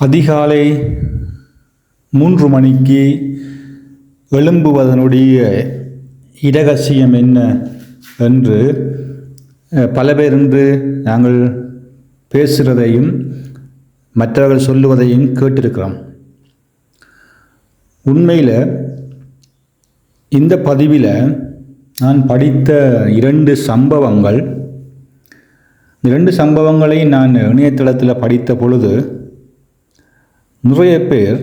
அதிகாலை மூன்று மணிக்கு எழும்புவதனுடைய இடகசியம் என்ன என்று பல பேர் இன்று நாங்கள் பேசுகிறதையும் மற்றவர்கள் சொல்லுவதையும் கேட்டிருக்கிறோம். உண்மையில் இந்த பதிவில் நான் படித்த இரண்டு சம்பவங்கள் இரண்டு சம்பவங்களை நான் இணையதளத்தில் படித்த பொழுது நிறைய பேர்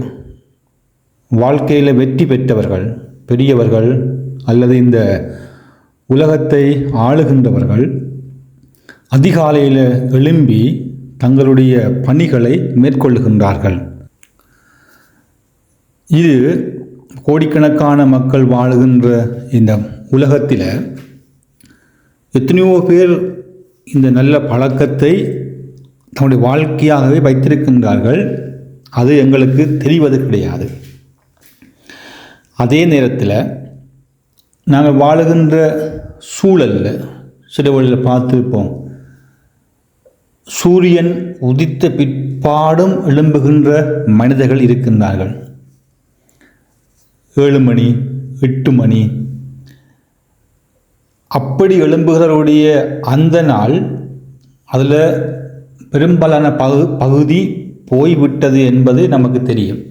வாழ்க்கையில் வெற்றி பெற்றவர்கள் பெரியவர்கள் அல்லது இந்த உலகத்தை ஆளுகின்றவர்கள் அதிகாலையில் எழும்பி தங்களுடைய பணிகளை மேற்கொள்ளுகின்றார்கள். இது கோடிக்கணக்கான மக்கள் வாழுகின்ற இந்த உலகத்தில் எத்தனையோ பேர் இந்த நல்ல பழக்கத்தை தன்னுடைய வாழ்க்கையாகவே வைத்திருக்கின்றார்கள். அது எங்களுக்கு தெரிவது கிடையாது. அதே நேரத்தில் நாங்கள் வாழுகின்ற சூழலில் சில வழியில் பார்த்துருப்போம். சூரியன் உதித்த பிற்பாடும் எழும்புகின்ற மனிதர்கள் இருக்கின்றார்கள். ஏழு மணி எட்டு மணி. அப்படி எழும்புகிறவருடைய அந்த நாள் அதில் பெரும்பாலான பகு பகுதி போய்விட்டது என்பது நமக்கு தெரியும்.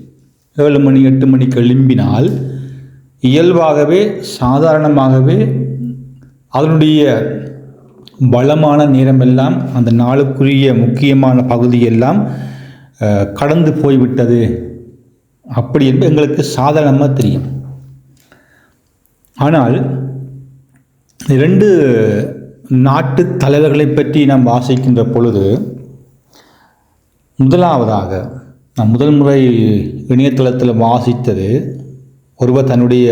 ஏழு மணி எட்டு மணிக்கு எழும்பினால் இயல்பாகவே சாதாரணமாகவே அதனுடைய வளமான நேரமெல்லாம் அந்த நாளுக்குரிய முக்கியமான பகுதியெல்லாம் கடந்து போய்விட்டது. அப்படி என்று எங்களுக்கு சாதாரணமாக தெரியும். ஆனால் இரண்டு நாட்டு தலைவர்களை பற்றி நாம் வாசிக்கின்ற பொழுது முதலாவதாக நான் முதல் முறை இணையதளத்தில் வாசித்தது ஒருவர் தன்னுடைய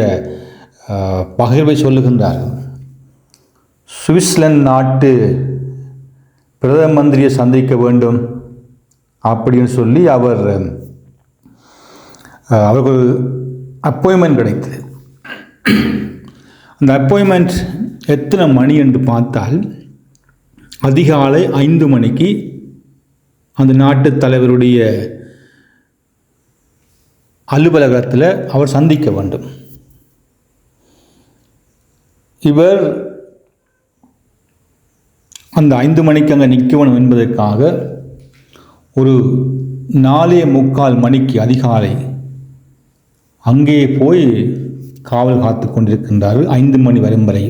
பகிர்வை சொல்லுகின்றார். சுவிட்சர்லாந்து நாட்டு பிரதம மந்திரியை சந்திக்க வேண்டும் அப்படின்னு சொல்லி அவர் அவருக்கு அப்பாயின்மெண்ட் கிடைத்தது. அந்த அப்பாயின்மெண்ட் எத்தனை மணி என்று பார்த்தால் அதிகாலை ஐந்து மணிக்கு அந்த நாட்டு தலைவருடைய அலுவலகத்தில் அவர் சந்திக்க வேண்டும். இவர் அந்த ஐந்து மணிக்கு அங்கே நிற்கணும் என்பதற்காக ஒரு நாலே முக்கால் மணிக்கு அதிகாலை அங்கே போய் காவல் காத்து கொண்டிருக்கின்றார்கள். ஐந்து மணி வரும் வரை.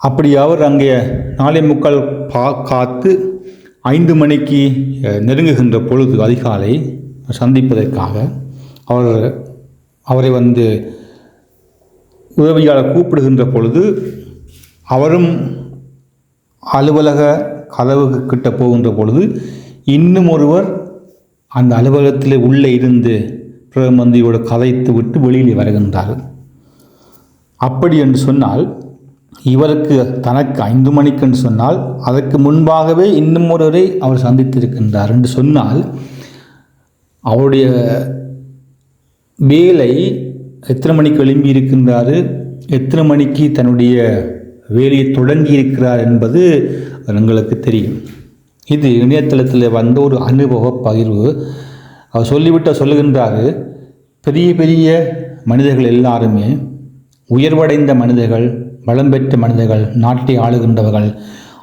அப்படி அவர் அங்கே நாளை முக்கால் பா காத்து ஐந்து மணிக்கு நெருங்குகின்ற பொழுது அதிகாலை சந்திப்பதற்காக அவர் அவரை வந்து உதவியாளர் கூப்பிடுகின்ற பொழுது அவரும் அலுவலக கதவுக்கு கிட்ட போகின்ற பொழுது இன்னும் ஒருவர் அந்த அலுவலகத்தில் உள்ளே இருந்து பிரதமந்தியோடு கதைத்து விட்டு வெளியிலே வருகின்றார் அப்படி என்று சொன்னால் இவருக்கு தனக்கு ஐந்து மணிக்குன்னு சொன்னால் அதற்கு முன்பாகவே இன்னும் ஒருவரை அவர் சந்தித்திருக்கின்றார் என்று சொன்னால் அவருடைய வேலை எத்தனை மணிக்கு எழும்பி இருக்கின்றாரு? எத்தனை மணிக்கு தன்னுடைய வேலையை தொடங்கி இருக்கிறார் என்பது எங்களுக்கு தெரியும். இது இணையதளத்தில் வந்த ஒரு அனுபவ பகிர்வு. அவர் சொல்லிவிட்ட சொல்லுகின்றார் பெரிய பெரிய மனிதர்கள் எல்லாருமே உயர்வடைந்த மனிதர்கள் வளம் பெற்ற மனிதர்கள் நாட்டை ஆளுகின்றவர்கள்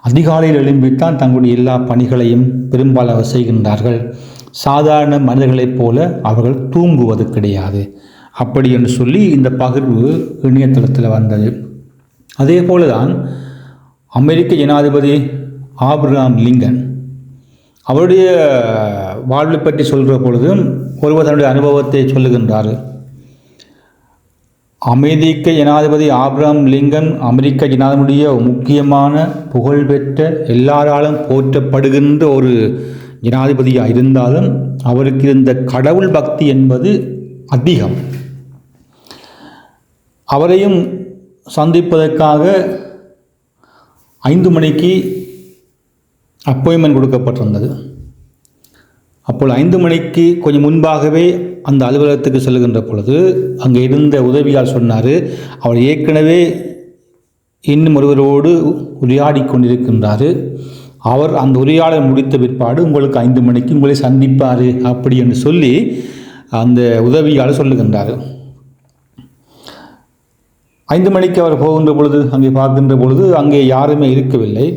அதிகாலையில் எழும்பித்தான் தங்களுடைய எல்லா பணிகளையும் பெரும்பாலாக செய்கின்றார்கள். சாதாரண மனிதர்களைப் போல அவர்கள் தூங்குவது கிடையாது. அப்படி என்று சொல்லி இந்த பகிர்வு இணையதளத்தில் வந்தது. அதே போல தான் அமெரிக்க ஜனாதிபதி ஆப்ரஹாம் லிங்கன் அவருடைய வாழ்வு பற்றி சொல்கிற பொழுதும் ஒருவர் தன்னுடைய அனுபவத்தை சொல்லுகின்றார். அமெரிக்க ஜனாதிபதி ஆப்ரஹாம் லிங்கன் அமெரிக்க ஜனாதிபதிய முக்கியமான புகழ்பெற்ற எல்லாராலும் போற்றப்படுகின்ற ஒரு ஜனாதிபதியாக இருந்தாலும் அவருக்கு இருந்த கடவுள் பக்தி என்பது அதிகம். அவரையும் சந்திப்பதற்காக ஐந்து மணிக்கு அப்பாயின்மெண்ட் கொடுக்கப்பட்டிருந்தது. அப்போது ஐந்து மணிக்கு கொஞ்சம் முன்பாகவே அந்த அலுவலகத்துக்கு செல்கின்ற பொழுது அங்கே இருந்த உதவியால் சொன்னார் அவர் ஏற்கனவே இன்னும் ஒருவரோடு உரையாடி கொண்டிருக்கின்றார். அவர் அந்த உரையாடல் முடித்த பிற்பாடு உங்களுக்கு ஐந்து மணிக்கு உங்களை சந்திப்பார் அப்படி என்று சொல்லி அந்த உதவியால் சொல்லுகின்றார். ஐந்து மணிக்கு அவர் போகின்ற பொழுது அங்கே பார்க்கின்ற பொழுது அங்கே யாருமே இருக்கவில்லை.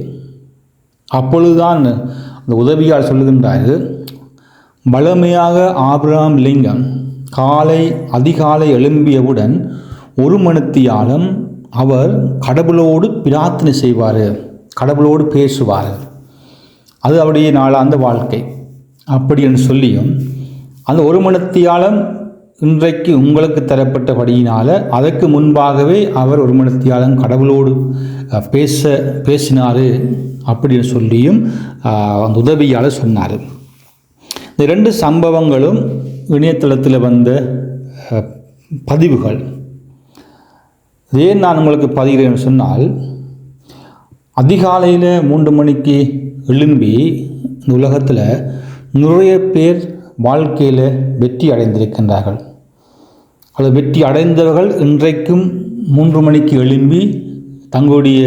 அப்பொழுதுதான் அந்த உதவியால் சொல்லுகின்றார் பழமையாக ஆபிரகாம் லிங்கம் காலை அதிகாலை எழும்பியவுடன் ஒரு மணித்தியாலும் அவர் கடவுளோடு பிரார்த்தனை செய்வார் கடவுளோடு பேசுவார். அது அவருடைய நாளாந்த வாழ்க்கை. அப்படி என்று சொல்லியும் அந்த ஒரு மணித்தியாலம் இன்றைக்கு உங்களுக்கு தரப்பட்டபடியினால் அதற்கு முன்பாகவே அவர் ஒரு மணித்தியாலம் கடவுளோடு பேச பேசினார். அப்படின்னு சொல்லியும் அந்த உதவியால் சொன்னார். இந்த ரெண்டு சம்பவங்களும் இணையதளத்தில் வந்த பதிவுகள். ஏன் நான் உங்களுக்கு பதிகிறேன்னு சொன்னால் அதிகாலையில் மூன்று மணிக்கு எழும்பி இந்த உலகத்தில் நிறைய பேர் வாழ்க்கையில் வெற்றி அடைந்திருக்கின்றார்கள். அல்லது வெற்றி அடைந்தவர்கள் இன்றைக்கும் மூன்று மணிக்கு எழும்பி தங்களுடைய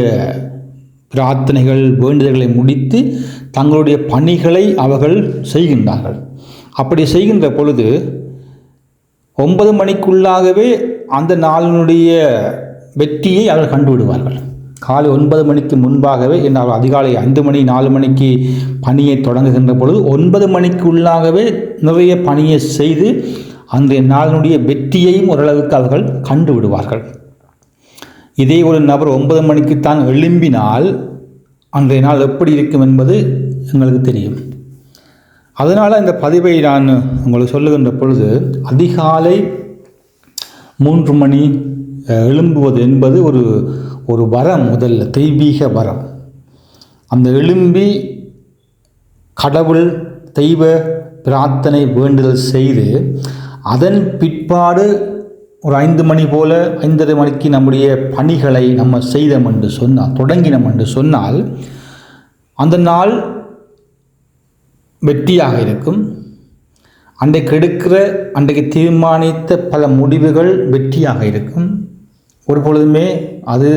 பிரார்த்தனைகள் வேண்டுதல்களை முடித்து தங்களுடைய பணிகளை அவர்கள் செய்கின்றார்கள். அப்படி செய்கின்ற பொழுது ஒன்பது மணிக்குள்ளாகவே அந்த நாளினுடைய வெற்றியை அவர்கள் கண்டுவிடுவார்கள். காலை ஒன்பது மணிக்கு முன்பாகவே என்னால் அதிகாலை ஐந்து மணி நாலு மணிக்கு பணியை தொடங்குகின்ற பொழுது ஒன்பது மணிக்குள்ளாகவே நிறைய பணியை செய்து அன்றைய நாளினுடைய வெற்றியையும் ஓரளவுக்கு அவர்கள் கண்டுவிடுவார்கள். இதே ஒரு நபர் ஒன்பது மணிக்குத்தான் எழும்பினால் அன்றைய நாள் எப்படி இருக்கும் என்பது எங்களுக்கு தெரியும். அதனால் இந்த பதிவை நான் உங்களுக்கு சொல்லுகின்ற பொழுது அதிகாலை மூன்று மணி எழும்புவது என்பது ஒரு ஒரு வரம் முதல்ல தெய்வீக வரம். அந்த எழும்பி கடவுள் தெய்வ பிரார்த்தனை வேண்டுதல் செய்து அதன் பிற்பாடு ஒரு ஐந்து மணி போல ஐந்தரை மணிக்கு நம்முடைய பணிகளை நம்ம செய்தோம் என்று சொன்னால் தொடங்கினோம் என்று சொன்னால் அந்த நாள் வெற்றியாக இருக்கும். அன்றைக்கு எடுக்கிற அன்றைக்கு தீர்மானித்த பல முடிவுகள் வெற்றியாக இருக்கும். ஒரு பொழுதுமே அது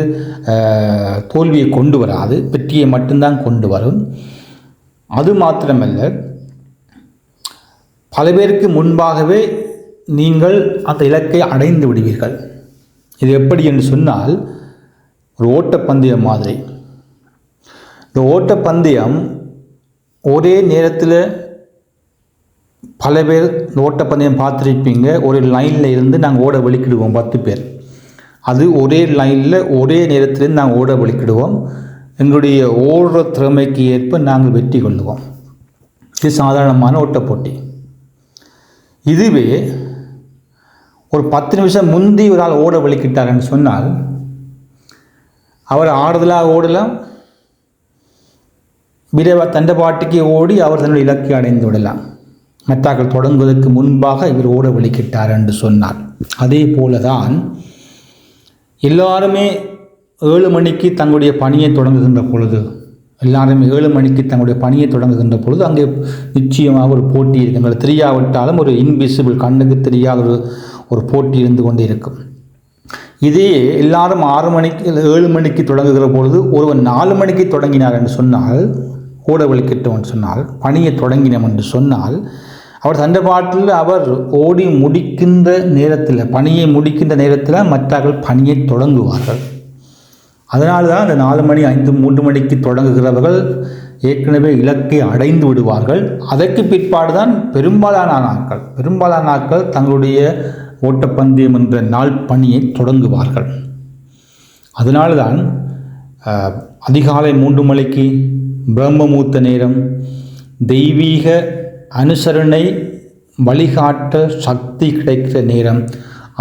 தோல்வியை கொண்டு வராது வெற்றியை மட்டும்தான் கொண்டு வரும். அது மாத்திரமல்ல பல பேருக்கு முன்பாகவே நீங்கள் அந்த இலக்கை அடைந்து விடுவீர்கள். இது எப்படி என்று சொன்னால் ஒரு ஓட்டப்பந்தயம் மாதிரி. இந்த ஓட்டப்பந்தயம் ஒரே நேரத்தில் பல பேர் இந்த ஓட்டப்பந்தயம் பார்த்துருப்பீங்க. ஒரு லைனில் இருந்து நாங்கள் ஓட வெளிக்கிடுவோம் பத்து பேர். அது ஒரே லைனில் ஒரே நேரத்திலேருந்து நாங்கள் ஓட வெளிக்கிடுவோம் எங்களுடைய ஓடுற திறமைக்கு ஏற்ப நாங்கள் வெற்றி கொள்ளுவோம். இது சாதாரணமான ஓட்டப்போட்டி. இதுவே ஒரு பத்து நிமிஷம் முந்தி ஒரு ஆள் ஓட வலிக்கிட்டாருன்னு சொன்னால் அவர் ஆறுதலாக ஓடலாம். விரைவ தண்ட பாட்டுக்கு ஓடி அவர் தன்னுடைய இலக்கை அடைந்து விடலாம். மெத்தாக்கள் தொடங்குவதற்கு முன்பாக இவர் ஓட வெளிக்கிட்டார் என்று சொன்னார். அதே போலதான் எல்லாருமே ஏழு மணிக்கு தங்களுடைய பணியை தொடங்குகின்ற பொழுது எல்லாருமே ஏழு மணிக்கு தங்களுடைய பணியை தொடங்குகின்ற பொழுது அங்கே நிச்சயமாக ஒரு போட்டி இருக்கு எங்களுக்கு தெரியாவிட்டாலும் ஒரு இன்விசிபிள் கண்ணுக்கு தெரியாத ஒரு ஒரு போட்டி இருந்து கொண்டே இருக்கும் இதே எல்லாரும் ஆறு மணிக்கு இல்லை ஏழு மணிக்கு தொடங்குகிற பொழுது ஒருவன் நாலு மணிக்கு தொடங்கினார் என்று சொன்னால் ஓட வெளிக்கிட்டவன் சொன்னால் பணியை தொடங்கினோம் என்று சொன்னால் அவர் தந்த பாட்டில் அவர் ஓடி முடிக்கின்ற நேரத்தில் பணியை முடிக்கின்ற நேரத்தில் மற்றவர்கள் பணியை தொடங்குவார்கள். அதனால தான் அந்த நாலு மணி ஐந்து மூன்று மணிக்கு தொடங்குகிறவர்கள் ஏற்கனவே இலக்கை அடைந்து விடுவார்கள். அதற்கு பிற்பாடு தான் பெரும்பாலான நாட்கள் பெரும்பாலான நாட்கள் தங்களுடைய ஓட்டப்பந்தயம் என்ற நாள் பணியை தொடங்குவார்கள். அதனால்தான் அதிகாலை மூன்று மணிக்கு பிரம்மமூர்த்த நேரம் தெய்வீக அனுசரணை வழிகாட்ட சக்தி கிடைக்கிற நேரம்.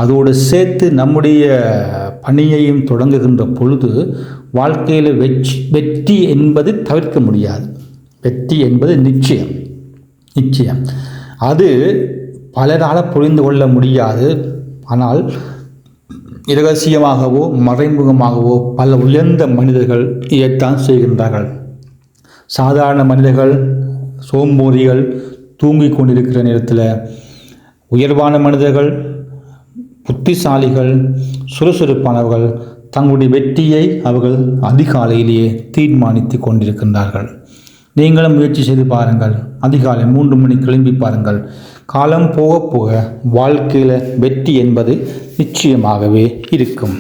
அதோடு சேர்த்து நம்முடைய பணியையும் தொடங்குகின்ற பொழுது வாழ்க்கையில் வெற்றி வெற்றி என்பது தவிர்க்க முடியாது. வெற்றி என்பது நிச்சயம். நிச்சயம். அது பலரால் புரிந்து கொள்ள முடியாது. ஆனால் இரகசியமாகவோ மறைமுகமாகவோ பல உயர்ந்த மனிதர்கள் இதைத்தான் செய்கின்றார்கள். சாதாரண மனிதர்கள் சோம்போறிகள் தூங்கிக் கொண்டிருக்கிற நேரத்தில் உயர்வான மனிதர்கள் புத்திசாலிகள் சுறுசுறுப்பானவர்கள் தங்களுடைய வெற்றியை அவர்கள் அதிகாலையிலேயே தீர்மானித்து கொண்டிருக்கின்றார்கள். நீங்களும் முயற்சி செய்து பாருங்கள். அதிகாலை மூன்று மணி கிளம்பி பாருங்கள். காலம் போக போக வாழ்க்கையில் வெற்றி என்பது நிச்சயமாகவே இருக்கும்.